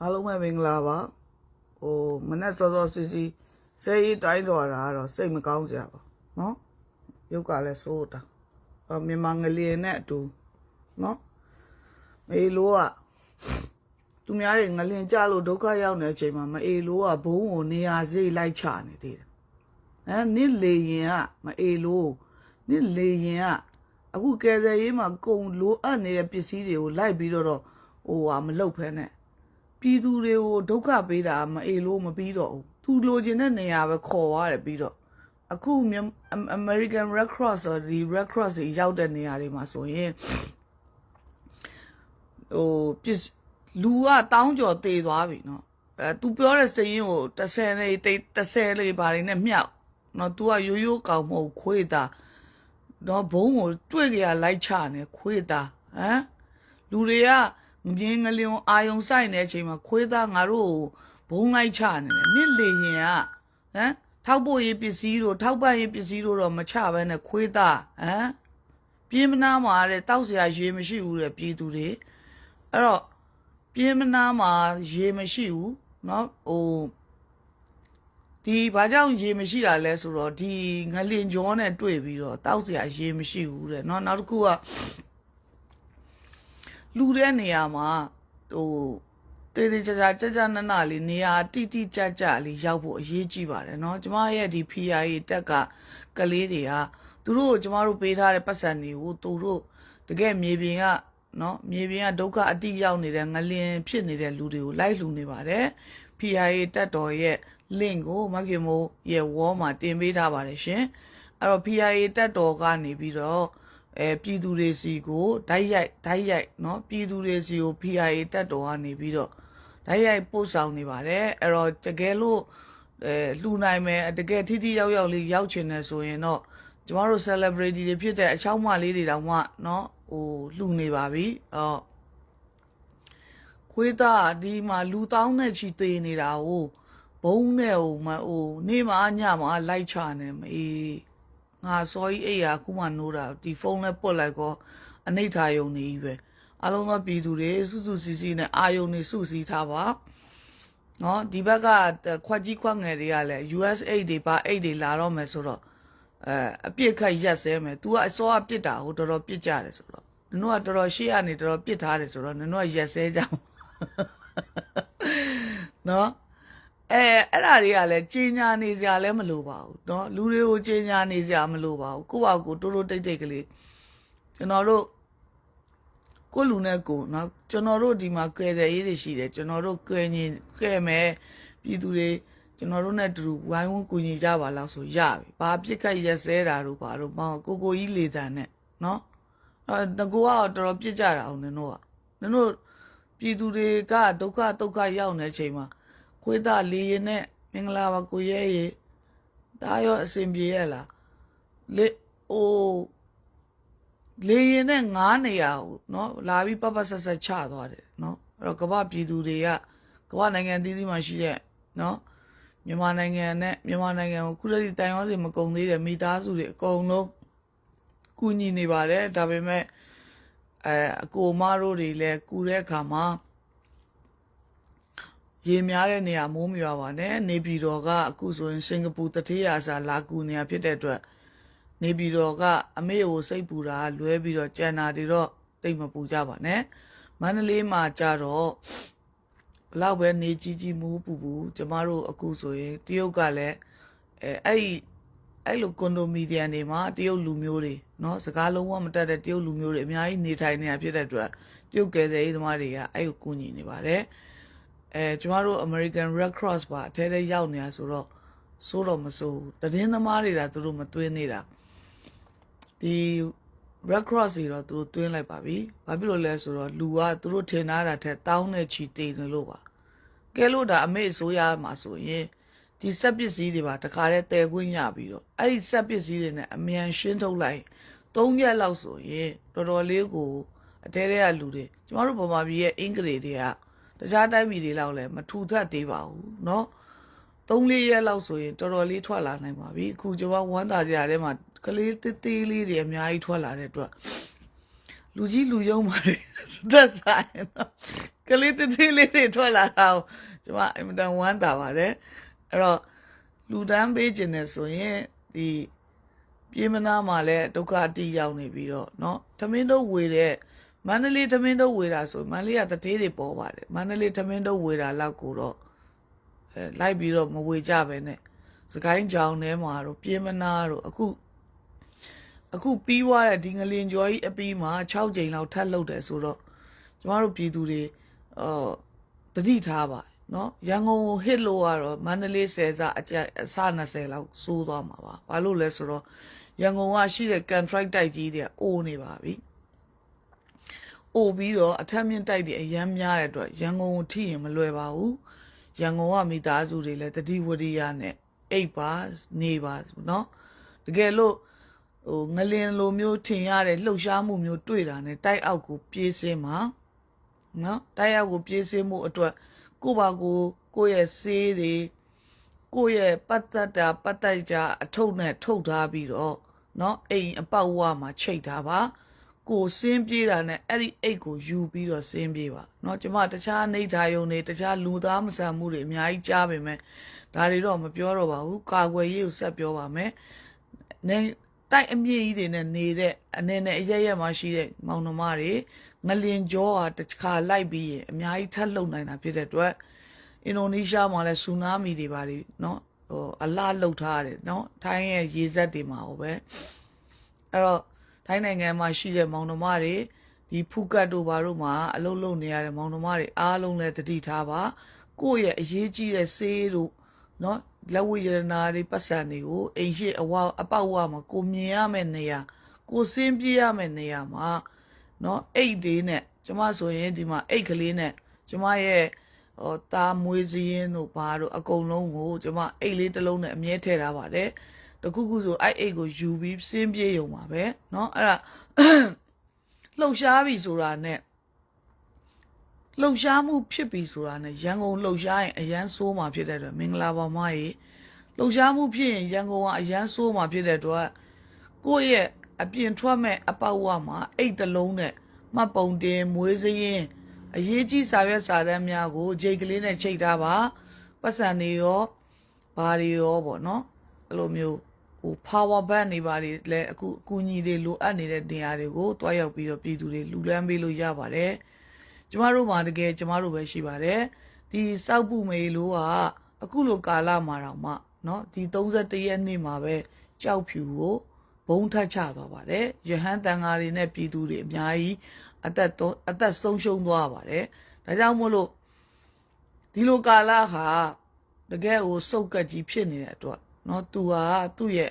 အားလုံးပဲမင်္ဂလာပါဟိုမနေ့စောစောစီစီဆဲရီတိုင်းတော်တာကတော့စိတ်မကောင်းစရာပါနော်ရုပ်ကလည်းစိုးတာအော်မြန်မာငလျင်နဲ့အတူနော်မေလိုကသူများတွေငလျင်ကြလို့ဒုက္ခရောက်နေတဲ့အချိန်မှာမအေလိုကဘုံကိုနေရာစိတ်လိုက်ချနေသေးတယ်အဲနစ်လေရင်ကမအေလိုနစ်လေရင်ကအခုကယ်ဆယ်ရေးမှာကုံလိုအပ်နေတဲ့ပစ္စည်းတွေကိုလိုက်ပြီးတော့တော့ဟိုဟာမလုပ်ဖဲနဲ့ ပြည်သူတွေကိုဒုက္ခပေးတာမအေလို့မပြီးတော့ဘူးသူလိုချင်တဲ့နေရာပဲခေါ်သွားတယ်ပြီးတော့အခုမြန် American Red Cross ဆိုဒီ Red Cross တွေရောက်တဲ့နေရာတွေမှာဆိုရင်ဟိုပစ္စလူကတောင်းကြော်တည်သွားပြီเนาะအဲ तू ပြောတဲ့စရင်ကို30လေးတိတ်30လေးပါနေနဲ့မြောက်เนาะ तू ကရိုးရိုးကောင်မဟုတ်ခွေးတာတော့ဘုံကိုတွေ့ကြရလိုက်ချနေခွေးတာဟမ်လူတွေက ငပြင်းငလျုံအာယုံဆိုင်နေတဲ့အချိန်မှာခွေးသားငါတို့ကိုဘုံလိုက်ချနေတယ်နစ်လေရင်ကဟမ်ထောက်ဖို့ရေးပစ္စည်းတို့ထောက်ပံ့ရေးပစ္စည်းတို့တော့မချဘဲနဲ့ခွေးသားဟမ်ပြင်းမနာမှာတဲ့တောက်เสียရေမရှိဘူးတဲ့ပြည်သူတွေအဲ့တော့ပြင်းမနာမှာရေမရှိဘူးเนาะဟိုဒီဘာကြောင့်ရေမရှိတာလဲဆိုတော့ဒီငလင်ကြောနဲ့တွေ့ပြီးတော့တောက်เสียရေမရှိဘူးတဲ့เนาะနောက်တစ်ခုက လူတဲ့နေရာမှာဟိုတေးသေးချာချာကြကြနနလေးနေရာတိတိကျကျလေးရောက်ဖို့အရေးကြီးပါတယ်เนาะကျမရဲ့ဒီ PRA တက်ကကလေးတွေကသူတို့ကိုကျမတို့ပေးထားတဲ့ပတ်စံတွေကိုသူတို့တကယ်မြေပြင်ကเนาะမြေပြင်ကဒုက္ခအတိရောက်နေတဲ့ငလင်ဖြစ်နေတဲ့လူတွေကိုလိုက်လူနေပါတယ် PRA တက်တော်ရဲ့ link ကိုမခင်မိုးရဲ့ wall မှာတင်ပေးထားပါတယ်ရှင်အဲ့တော့ PRA တက်တော်ကနေပြီးတော့ အဲပြည်သူတွေစီကိုဓာတ်ရိုက်ဓာတ်ရိုက်เนาะပြည်သူတွေစီကို PRA တက်တော်ကနေပြီးတော့ဓာတ်ရိုက်ပို့ဆောင်နေပါတယ်အဲ့တော့တကယ်လို့အဲလှူနိုင်မယ်တကယ်ထိထိရောက်ရောက်လေးရောက်ချင်တယ်ဆိုရင်တော့ကျမတို့ celebrity တွေဖြစ်တဲ့အချောင်းမလေးတွေတောင်မှเนาะဟိုလှူနေပါပြီအော်ခွေးသားဒီမှာလူတောင်းနဲ့ချီသေးနေတာဟိုဘုံနဲ့ဟိုမဟိုနေမညမှာလိုက်ချနေမအေး ငါစောကြီးအိတ်ရအခုမှနိုးတာဒီဖုန်းနဲ့ပုတ်လိုက်ကောအနိဋ္ဌာယုံနေကြီးပဲအလုံးသောပြည်သူတွေစုစုစည်းစည်းနဲ့အာယုံနေစုစည်းထားပါနော်ဒီဘက်ကခွက်ကြီးခွက်ငယ်တွေကလည်း USA တွေပါအိတ်တွေလာတော့မယ်ဆိုတော့အဲအပြစ်ခတ်ရက်ဆဲမယ် तू ကအစောအပြစ်တာဟိုတော်တော်ပြစ်ကြတယ်ဆိုတော့နင်တို့ကတော်တော်ရှေ့ကနေတော်တော်ပြစ်ထားတယ်ဆိုတော့နင်တို့ကရက်ဆဲကြအောင်နော် အဲအဲ့ဒါတွေကလည်းကြီးညာနေစရာလည်းမလိုပါဘူးเนาะလူတွေကိုကြီးညာနေစရာမလိုပါဘူးကိုယ့်ဘာကိုတိုးတိုးတိတ်တိတ်ကလေးကျွန်တော်တို့ကိုယ့်လူနဲ့ကိုယ်เนาะကျွန်တော်တို့ဒီမှာကဲတဲ့ရေးတွေရှိတယ်ကျွန်တော်တို့ကဲညင်ကဲမယ်ပြည်သူတွေကျွန်တော်တို့နဲ့တူတူဝိုင်းဝန်းကူညီကြပါလားဆိုရပြီဘာပြစ်ခတ်ရက်စဲတာတို့ဘာတို့မဟုတ်ကိုကိုကြီးလေတန်နဲ့เนาะအဲငကိုကတော့တော်တော်ပြစ်ကြတာအောင်နင်တို့ကနင်တို့ပြည်သူတွေကဒုက္ခဒုက္ခရောက်နေတဲ့အချိန်မှာ ခွေးသားလီရင်နဲ့မင်္ဂလာပါကိုရဲရေဒါရောအဆင်ပြေရလားလေအိုးလေရင်နဲ့ငားနေရဟုတ်နော်လာပြီးပပဆက်ဆက်ချသွားတယ်နော်အဲ့တော့ကမ္ဘာပြည်သူတွေကကမ္ဘာနိုင်ငံအသီးသီးမှာရှိတဲ့နော်မြန်မာနိုင်ငံနဲ့မြန်မာနိုင်ငံကိုကုလသီတိုင်ရောစီမကုံသေးတဲ့မိသားစုတွေအကုန်လုံးကူညီနေပါတယ်ဒါပေမဲ့အဲအကိုမတို့တွေလည်းကူတဲ့အခါမှာ ရေများတဲ့နေရာမိုးမရွာပါနဲ့နေပြည်တော်ကအခုဆိုရင်စင်ကာပူတတိယစာလာကူနေရဖြစ်တဲ့အတွက်နေပြည်တော်ကအမေကိုစိတ်ပူတာလွဲပြီးတော့ကြံတာတွေတော့တိတ်မပူကြပါနဲ့မန္တလေးမှာကြတော့ဘလောက်ပဲနေကြီးကြီးမူးပူပူကျမတို့အခုဆိုရင်တရုတ်ကလည်းအဲအဲ့ဒီအဲ့လိုကွန်ဒိုမီနီယမ်တွေမှာတရုတ်လူမျိုးတွေเนาะစကားလုံးဝမတတ်တဲ့တရုတ်လူမျိုးတွေအများကြီးနေထိုင်နေတာဖြစ်တဲ့အတွက်တရုတ်ကယ်ဆယ်ရေးသမားတွေကအဲ့ကိုကူညီနေပါတယ် အဲကျမတို့ American Red Cross ပါအထဲထဲရောက်နေတာဆိုတော့စိုးတော့မစိုးဘူးတည်င်းသမားတွေကသူတို့မသွင်းနေတာဒီ Red Cross တွေတော့သူတို့သွင်းလိုက်ပါပြီဘာဖြစ်လို့လဲဆိုတော့လူကသူတို့ထင်ထားတာထက်တောင်းနဲ့ချီတည်နေလို့ပါကဲလို့ဒါအမေအစိုးရမှာဆိုရင်ဒီစက်ပစ္စည်းတွေပါတခါတည်းတည်ခွင့်ရပြီးတော့အဲ့ဒီစက်ပစ္စည်းတွေနဲ့အမြန်ရှင်းထုတ်လိုက်သုံးရက်လောက်ဆိုရင်တော်တော်လေးကိုအထဲထဲကလူတွေကျမတို့ဗမာပြည်ရဲ့အင်္ဂလိပ်တွေက တခြားတိုင်းပြည်တွေလောက်လည်းမထူထပ်သေးပါဘူးเนาะ၃လေးရက်လောက်ဆိုရင်တော်တော်လေးထွက်လာနိုင်ပါပြီအခုကျွန်မဝမ်းသာကြရတဲ့မှာကလေးတေးသေးလေးတွေအများကြီးထွက်လာတဲ့အတွက်လူကြီးလူယုံပါလေတက်ဆိုင်เนาะ ကလေးတသေးလေးတွေထွက်လာတာကိုကျမအင်မတန်ဝမ်းသာပါတယ်အဲ့တော့လူတန်းပေးခြင်းနဲ့ဆိုရင်ဒီပြေးမနာမှာလည်းဒုက္ခအတိရောက်နေပြီးတော့เนาะသမင်းတို့ဝေတဲ့ မန္တလေးသမင်းတုပ်ဝေတာဆိုမန္တလေးကတထေးတွေပေါ်ပါတယ်မန္တလေးသမင်းတုပ်ဝေတာလောက်ကိုတော့အဲလိုက်ပြီးတော့မဝေကြပဲနဲ့စကိုင်းကြောင်ထဲမှာတော့ပြင်းမနာတော့အခုအခုပြီးွားတဲ့ဒီငလင်ကျော်ကြီးအပီးမှာ6ကြိမ်လောက်ထပ်လုပ်တယ်ဆိုတော့ကျမတို့ပြည်သူတွေအော်တတိထားပါနော်ရန်ကုန်ကိုဟစ်လို့ကတော့မန္တလေးဆယ်စာအကျအစ20လောက်စိုးသွားမှာပါဘာလို့လဲဆိုတော့ရန်ကုန်ကရှိတဲ့ contract တိုက်ကြီးတွေကအိုးနေပါပြီ အိုးပြီးတော့အထက်မြင့်တိုက်တွေအရမ်းများတဲ့အတွက်ရန်ကုန်ကိုထိရင်မလွယ်ပါဘူးရန်ကုန်ကမိသားစုတွေလည်းတတိဝရိယနဲ့အိပ်ပါနေပါเนาะတကယ်လို့ ဟိုငလင်လိုမျိုးထင်ရတဲ့လှုပ်ရှားမှုမျိုးတွေ့တာနဲ့တိုက်အောက်ကိုပြေးစင်းမှာနော်တိုက်အောက်ကိုပြေးစင်းမှုအတွက်ကိုယ့်ဘာကိုကိုယ့်ရဲ့ဆေးတွေကိုယ့်ရဲ့ပတ်သက်တာပတ်သက်ကြအထုပ်နဲ့ထုတ်ထားပြီးတော့နော်အိမ်အပေါက်ဝမှာချိတ်ထားပါ ကိုစင်းပြေးတာနဲ့အဲ့ဒီအိတ်ကိုယူပြီးတော့စင်းပြေးပါเนาะကျမတခြားနေထားယုံနေတခြားလူသားမဆန်မှုတွေအများကြီးကြားပေမဲ့ဒါတွေတော့မပြောတော့ပါဘူးကာကွယ်ရေးကိုဆက်ပြောပါမယ်နေတိုက်အမြင့်ကြီးတွေနဲ့နေတဲ့အနေနဲ့အရရက်မှရှိတဲ့မောင်နှမတွေငလင်ကြောဟာတစ်ခါလိုက်ပြီးရင်အများကြီးထပ်လုံနိုင်တာဖြစ်တဲ့အတွက်အင်ဒိုနီးရှားမှာလည်းဆူနာမီတွေပါတယ်เนาะဟိုအလားလှုပ်ထားရတယ်เนาะထိုင်းရဲ့ရေစက်တွေမှာဟိုပဲအဲ့တော့ ထိုင်းနိုင်ငံမှာရှိတဲ့မောင်နှမတွေဒီဖူကတ်တို့ဘာတို့မှာအလုပ်လုပ်နေရတဲ့မောင်နှမတွေအားလုံးလည်းတတိထားပါကိုယ့်ရဲ့အရေးကြီးတဲ့ဆေးတို့เนาะလက်ဝိရဏာတွေပတ်စံတွေကိုအိမ်ရှိအဝအပေါက်ဝမှာကိုမြင်ရမယ့်နေရာကိုစင်းပြေးရမယ့်နေရာမှာเนาะအိတ်သေးနဲ့ကျမဆိုရင်ဒီမှာအိတ်ကလေးနဲ့ကျမရဲ့ဟောตาမွေးစည်းရင်တို့ဘာတို့အကုန်လုံးကိုကျမအိတ်လေးတစ်လုံးနဲ့အမြဲထည့်ထားပါတယ် တခုခုဆိုအဲ့အိတ်ကိုယူပြီးစင်းပြေးရုံပါပဲเนาะအဲ့ဒါလှုပ်ရှားပြီဆိုတာနဲ့လှုပ်ရှားမှုဖြစ်ပြီဆိုတာနဲ့ရန်ကုန်လှုပ်ရှားရင်အရန်ဆိုးမှာဖြစ်တဲ့အတွက်မင်္ဂလာပါမကြီးလှုပ်ရှားမှုဖြစ်ရင်ရန်ကုန်ကအရန်ဆိုးမှာဖြစ်တဲ့အတွက်ကိုယ့်ရဲ့အပြင်ထွက်မဲ့အပေါက်ဝမှာအိတ်တစ်လုံးနဲ့မှတ်ပုံတင်မွေးစရင်အရေးကြီးစာရွက်စာတမ်းများကိုဂျိတ်ကလေးနဲ့ချိတ်ထားပါပတ်စံတွေရောဘာတွေရောပေါ့နော် အဲ့လိုမျိုးဟို power bank တွေဘာတွေလည်းအခုအကူအညီတွေလိုအပ်နေတဲ့နေရာတွေကိုတွားရောက်ပြီးတော့ပြည်သူတွေလူလန်းပေးလို့ရပါတယ်ကျမတို့မှာတကယ်ကျမတို့ပဲရှိပါတယ်ဒီစောက်ပူမေလို့ကအခုလိုကာလမှာတော့မှเนาะဒီ31ရက်နေ့မှာပဲကြောက်ဖြူကိုဘုံထတ်ချသွားပါတယ်ယဟန်တန်ဃာတွေနဲ့ပြည်သူတွေအများကြီးအသက်သုံးအသက်ဆုံးရှုံးသွားပါတယ်ဒါကြောင့်မို့လို့ဒီလိုကာလဟာတကယ်ကိုစုပ်ကပ်ကြီးဖြစ်နေတဲ့အတွက် နော်သူဟာသူ့ရဲ့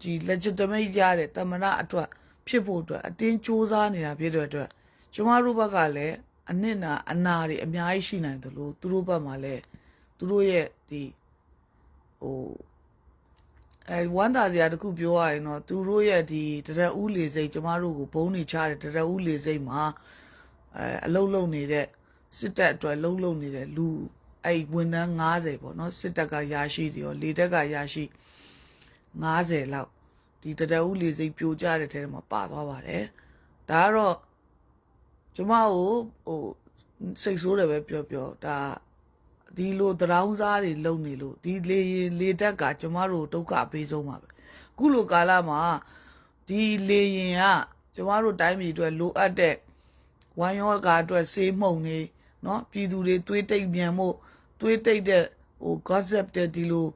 ဒီ legitimate ရတဲ့တမနာအတွက်ဖြစ်ဖို့အတွက်အတင်းစူးစမ်းနေတာဖြစ်တဲ့အတွက်ကျမတို့ဘက်ကလည်းအနစ်နာအနာတွေအများကြီးရှိနိုင်တယ်လို့သူတို့ဘက်မှာလည်းသူတို့ရဲ့ဒီဟိုအဲဝန်တာစရာတခုပြောရရင်တော့သူတို့ရဲ့ဒီတရက်ဦးလေစိတ်ကျမတို့ကိုဘုံနေချတဲ့တရက်ဦးလေစိတ်မှာအဲအလုံးလုံးနေတဲ့စစ်တပ်အတွက်လုံးလုံးနေတဲ့လူ အဲ့ဝန်ထမ်း90ပေါ့နော်စစ်တပ်ကရရှိတယ်ရောလေတပ်ကရရှိ90လောက်ဒီတရက်ဦးလေစိတ်ပြိုကျတဲ့ထဲမှာပါသွားပါတယ်ဒါကတော့ကျမကိုဟိုစိတ်ဆိုးတယ်ပဲပြောပြောဒါဒီလိုတရောင်းစားတွေလုံနေလို့ဒီလေရင်လေတက်ကကျမတို့ဒုက္ခအပေးဆုံးပါပဲခုလိုကာလမှာဒီလေရင်ကကျမတို့တိုင်းပြည်အတွက်လိုအပ်တဲ့ဝိုင်းရောဂါအတွက်ဆေးမှုန်နေเนาะပြည်သူတွေတွေးတိတ်ပြန်မှု တွေးတိတ်တဲ့ဟို gossip တဲ့ဒီလို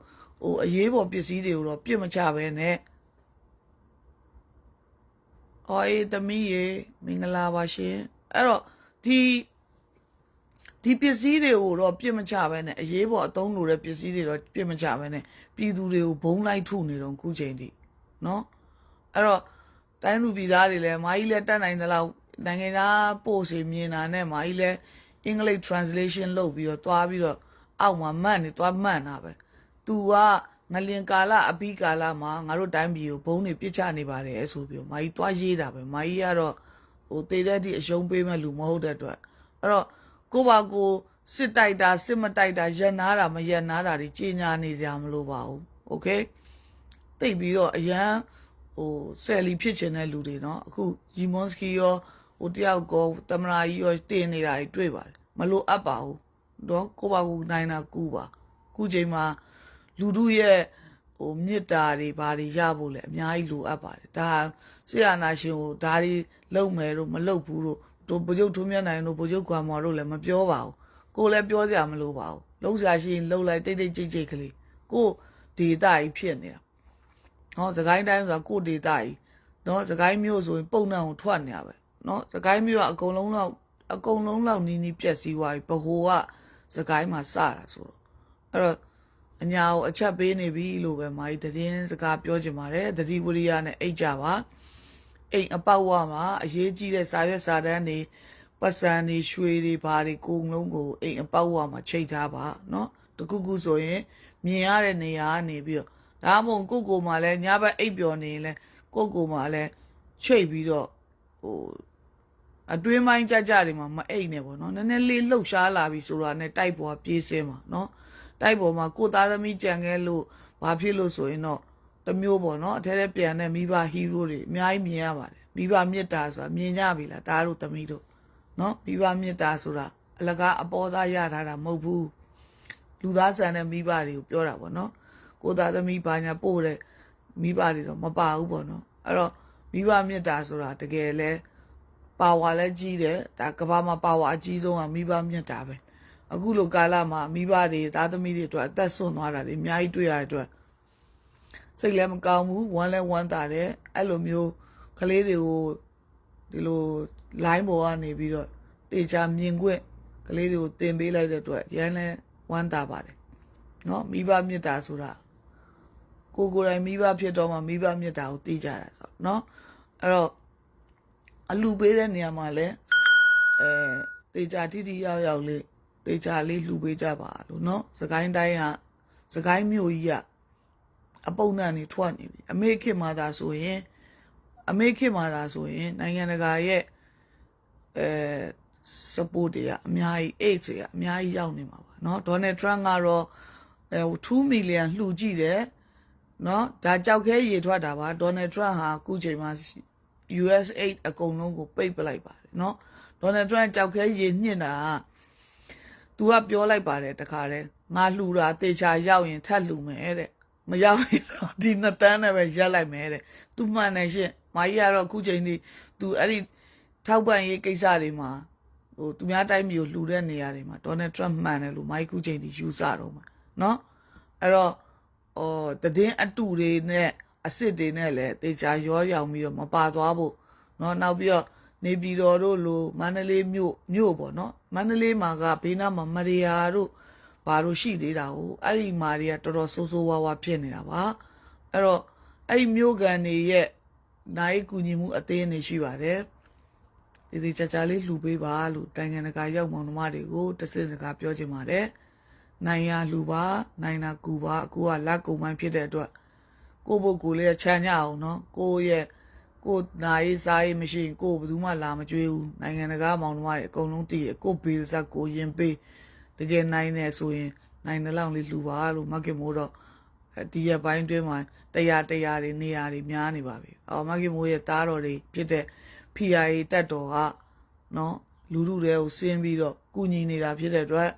ဟိုအရေးပေါ်ပစ္စည်းတွေကိုတော့ပြစ်မချပဲနဲ့အော်အေးသမီးရေမင်္ဂလာပါရှင်အဲ့တော့ဒီဒီပစ္စည်းတွေကိုတော့ပြစ်မချပဲနဲ့အရေးပေါ်အသုံးလိုတဲ့ပစ္စည်းတွေတော့ပြစ်မချပဲနဲ့ပြည်သူတွေကိုဘုံလိုက်ထုနေတော့ခုချိန်ထိနော်အဲ့တော့တိုင်းသူပြည်သားတွေလည်းမာကြီးလည်းတတ်နိုင်သလောက်နိုင်ငံသားပို့စီမြင်တာနဲ့မာကြီးလည်းအင်္ဂလိပ် translation လုပ်ပြီးတော့တွားပြီးတော့ အောက်မှာမှတ်နေတွားမှတ်တာပဲ။ तू ကငလင်ကာလအပြီးကာလမှာငါတို့တိုင်းပြည်ကိုဘုံနေပြစ်ချနေပါတယ်ဆိုပြီးမာကြီးတွားရေးတာပဲမာကြီးကတော့ဟိုတေတဲ့အထိအရှုံးပေးမဲ့လူမဟုတ်တဲ့အတွက်အဲ့တော့ကိုပါကိုစစ်တိုက်တာစစ်မတိုက်တာရက်နာတာမရက်နာတာတွေကြီးညာနေကြမလို့ပါဘူးโอเคတိတ်ပြီးတော့အရန်ဟိုဆယ်လီဖြစ်ချင်တဲ့လူတွေเนาะအခုဂျီမွန်စကီရောဟိုတယောက်ကောတမရာကြီးရောတင်နေတာတွေတွေ့ပါတယ်မ မလိုအပ်ပါဘူး တော့ကိုပါကူနိုင်တာကူပါခုချိန်မှာလူတို့ရဲ့ဟိုမေတ္တာတွေဘာတွေရဖို့လဲအများကြီးလိုအပ်ပါတယ်ဒါဆရာနာရှင်ကိုဒါတွေလုံမယ်လို့မလုံဘူးလို့တို့ဗိုလ်ချုပ်ထုံးမြတ်နိုင်တို့ဗိုလ်ချုပ်ကွာမော်တို့လည်းမပြောပါဘူးကိုလည်းပြောစရာမလိုပါဘူးလုံစရာရှိရင်လုံလိုက်တိတ်တိတ်ကြိတ်ကြိတ်ကလေးကိုဒေတာကြီးဖြစ်နေတာနော်စကိုင်းတိုင်းဆိုတာကိုဒေတာကြီးနော်စကိုင်းမြို့ဆိုရင်ပုံနှံကိုထွက်နေရပဲနော်စကိုင်းမြို့ကအကုန်လုံးလောက်အကုန်လုံးလောက်နီးနီးပြက်စီးသွားပြီဘဟိုက စကိုင်းမှာစတာဆိုတော့အဲ့တော့အညာကိုအချက်ပေးနေပြီလို့ပဲမာကြီးသတင်းစကားပြောချင်ပါတယ်သတိဝရိယနဲ့အိတ်ကြပါအိမ်အပေါက်ဝမှာအရေးကြီးတဲ့စာရွက်စာတမ်းတွေပတ်စံတွေရွှေတွေဘာတွေအကုန်လုံးကိုအိမ်အပေါက်ဝမှာချိတ်ထားပါနော်တခုခုဆိုရင်မြင်ရတဲ့နေရာကနေပြီးတော့ဒါမှမဟုတ်ကိုယ့်ကိုယ်မှလည်းညဘက်အိပ်ပျော်နေရင်လည်းကိုယ့်ကိုယ်မှလည်းချိတ်ပြီးတော့ဟို အတွင်းပိုင်းကြကြတွေမှာမအိတ်နဲ့ပေါ့နော်နည်းနည်းလေးလှုပ်ရှားလာပြီဆိုတာနဲ့တိုက်ပေါ်ကပြေးစင်းမှာနော်တိုက်ပေါ်မှာကိုသားသမီးကြံခဲ့လို့ဘာဖြစ်လို့ဆိုရင်တော့တစ်မျိုးပေါ့နော်အထဲထဲပြန်တဲ့မိဘဟီးရိုးတွေအများကြီးမြင်ရပါတယ်မိဘမေတ္တာဆိုတာမြင်ကြပြီလားဒါတို့သမီးတို့နော်မိဘမေတ္တာဆိုတာအလကားအပေါ်သားရထားတာမဟုတ်ဘူးလူသားဆန်တဲ့မိဘတွေကိုပြောတာပေါ့နော်ကိုသားသမီးဘာညာပို့တဲ့မိဘတွေတော့မပါဘူးပေါ့နော်အဲ့တော့မိဘမေတ္တာဆိုတာတကယ်လဲ ပါဝါလည်းကြီးတယ်ဒါကဘာမှာပါဝါအကြီးဆုံးကမိဘမြတ်တာပဲအခုလိုကာလမှာမိဘတွေသားသမီးတွေအတွက်အသက်ဆုံးသွားတာတွေအများကြီးတွေ့ရတဲ့အတွက်စိတ်လည်းမကောင်းဘူးဝမ်းလည်းဝမ်းသာတယ်အဲ့လိုမျိုးကလေးတွေကိုဒီလို line ပေါ်ကနေပြီးတော့တေချာမြင်ခွင့်ကလေးတွေကိုတင်ပေးလိုက်တဲ့အတွက်ရန်လည်းဝမ်းသာပါတယ်နော်မိဘမေတ္တာဆိုတာကိုကိုယ်တိုင်မိဘဖြစ်တော့မှမိဘမေတ္တာကိုသိကြတာဆိုတော့နော်အဲ့တော့ အလူပေးတဲ့နေရာမှာလည်းအဲတေချာတိတိရောက်ရောက်လေးတေချာလေးလှူပေးကြပါလို့เนาะစကိုင်းတိုင်းကစကိုင်းမြို့ကြီးကအပုံနဲ့နေထွက်နေပြီအမေခေတ်မှာသာဆိုရင်အမေခေတ်မှာသာဆိုရင် နိုင်ငံတကာရဲ့အဲ support တွေကအများကြီး aid တွေကအများကြီးရောက်နေမှာပါเนาะဒေါ်နယ်ထရန့်ကတော့အဲ2 million လှူကြည့်တယ်เนาะဒါကြောက်ခဲရေထွက်တာပါဒေါ်နယ်ထရန့်ဟာအခုချိန်မှာ USAID အကုန်လုံးကိုပိတ်ပလိုက်ပါတယ်เนาะဒေါ်နယ်ထရန့်ကြောက်ခဲရေညှင့်တာကသူကပြောလိုက်ပါတယ်တခါတည်းငါလှူတာတေချာရောက်ရင်ထပ်လှူမယ်တဲ့မရောက်ရင်တော့ဒီနှစ်တန်းနဲ့ပဲရက်လိုက်မယ်တဲ့သူမှန်တယ်ရှင့်မာကြီးကတော့အခုချိန်ထိသူအဲ့ဒီထောက်ပံ့ရေးကိစ္စတွေမှာဟိုသူများတိုင်းမျိုးလှူတဲ့နေရာတွေမှာဒေါ်နယ်ထရန့်မှန်တယ်လို့မိုက်ကူချိန်ဒီယူဆတော့မှာเนาะအဲ့တော့အော်တည်င်းအတူတွေနဲ့ အစ်စ်တွေနဲ့လည်းတေချာရောရောင်ပြီးတော့မပါသွားဖို့เนาะနောက်ပြီးတော့နေပြည်တော်တို့လိုမန္တလေးမြို့မြို့ပေါ့เนาะမန္တလေးမှာကဘေးနားမှာမရိယာတို့ဘာလို့ရှိသေးတာကိုအဲ့ဒီမာတွေကတော်တော်ဆိုးဆိုးဝါးဝါဖြစ်နေတာပါအဲ့တော့အဲ့ဒီမြို့ကန်တွေရဲ့နိုင်ကူညီမှုအသေးအနေရှိပါတယ်ဒီဒီချာချာလေးလှူပေးပါလို့တိုင်းငံတကာရောက်မောင်နှမတွေကိုတစင်စကားပြောချင်ပါတယ်နိုင်ရလှူပါနိုင်တာကူပါအခုကလက်ကုံပိုင်းဖြစ်တဲ့အတွက် ကိုယ့်ဘုတ်ကိုယ်လေးချမ်းကြအောင်နော်ကိုယ့်ရဲ့ကိုယ်နာရေးစားရေးမရှိရင်ကိုယ်ဘယ်သူမှလာမကြွေးဘူးနိုင်ငံတကာမောင်နှမတွေအကုန်လုံးတည်ရကိုယ်ဘေးစားကိုယ်ရင်ပေးတကယ်နိုင်နေဆိုရင်နိုင်တဲ့လောက်လေးလှူပါလို့မကင်မိုးတော့ဒီရပိုင်းတွင်းမှာတရားတရားတွေနေရာတွေများနေပါပြီအော်မကင်မိုးရဲ့တားတော်တွေဖြစ်တဲ့ PIA တက်တော်ကနော်လူလူတွေကိုဆင်းပြီးတော့ကုညီနေတာဖြစ်တဲ့အတွက်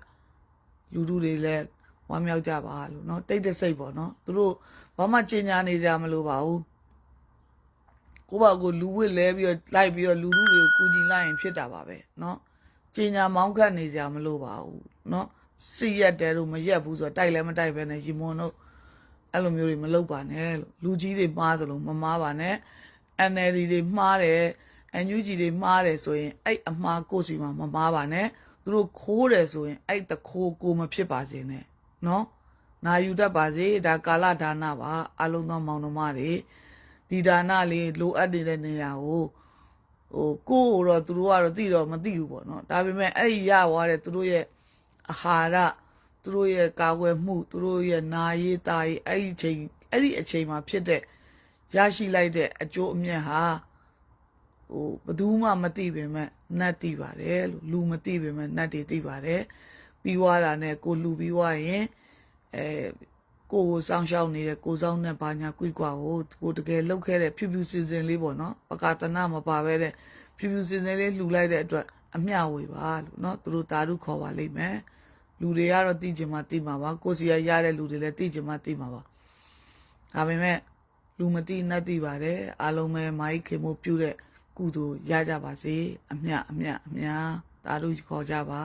လူလူတွေလည်း ဝမ်းမြောက်ကြပါလို့เนาะတိတ်တဆိတ်ပေါ့เนาะသူတို့ဘာမှကြင်ညာနေကြမလို့ပါဘူးကိုယ့်ဘာကိုလူဝစ်လဲပြီးတော့လိုက်ပြီးတော့လူလူတွေကိုကူညီလိုက်ရင်ဖြစ်တာပါပဲเนาะကြင်ညာမောင်းခတ်နေကြမလို့ပါဘူးเนาะစီရက်တယ်လို့မရက်ဘူးဆိုတော့တိုက်လည်းမတိုက်ပဲနဲ့ရီမွန်တို့အဲ့လိုမျိုးတွေမလုပ်ပါနဲ့လို့လူကြီးတွေမှားသလိုမမှားပါနဲ့ NLD တွေမှားတယ် NUG တွေမှားတယ်ဆိုရင်အဲ့အမှားကိုယ်စီမှာမမှားပါနဲ့သူတို့ခိုးတယ်ဆိုရင်အဲ့တခိုးကိုမဖြစ်ပါစေနဲ့ နော်နာယူတတ်ပါစေဒါကာလဒါနပါအလုံးသောမောင်နှမတွေဒီဒါနလေးလိုအပ်နေတဲ့နေရာကိုဟိုကိုယ်တော့သူတို့ကတော့သိတော့မသိဘူးပေါ့နော်ဒါပေမဲ့အဲ့ဒီရသွားတဲ့သူတို့ရဲ့အာဟာရသူတို့ရဲ့ကာကွယ်မှုသူတို့ရဲ့နာရေးတာရေးအဲ့ဒီအချိန်အဲ့ဒီအချိန်မှာဖြစ်တဲ့ရရှိလိုက်တဲ့အကျိုးအမြတ်ဟာဟိုဘယ်သူမှမသိပေမဲ့နတ်သိပါတယ်လို့လူမသိပေမဲ့နတ်တွေသိပါတယ် ပြီးွားတာနဲ့ကိုလူပြီးွားရင်အဲကိုကိုစောင်းရှောက်နေတဲ့ကိုစောင်းနဲ့ဘာညာကွိကွာကိုကိုတကယ်လှုပ်ခဲ့တဲ့ဖြူဖြူစင်စင်လေးပေါ့နော်ပကာတနာမပါပဲတဲ့ဖြူဖြူစင်စင်လေးလှူလိုက်တဲ့အတွက်အမျှဝေပါလို့နော်သူတို့တာရုခေါ်ပါလိမ့်မယ်လူတွေကတော့သိကြမှာသိမှာပါကိုစီရရတဲ့လူတွေလည်းသိကြမှာသိမှာပါဒါပေမဲ့လူမသိနတ်သိပါတယ်အားလုံးပဲမိုက်ခင်မှုပြုတဲ့ကုသိုလ်ရကြပါစေအမျှအမျှအမျှတာရုခေါ်ကြပါ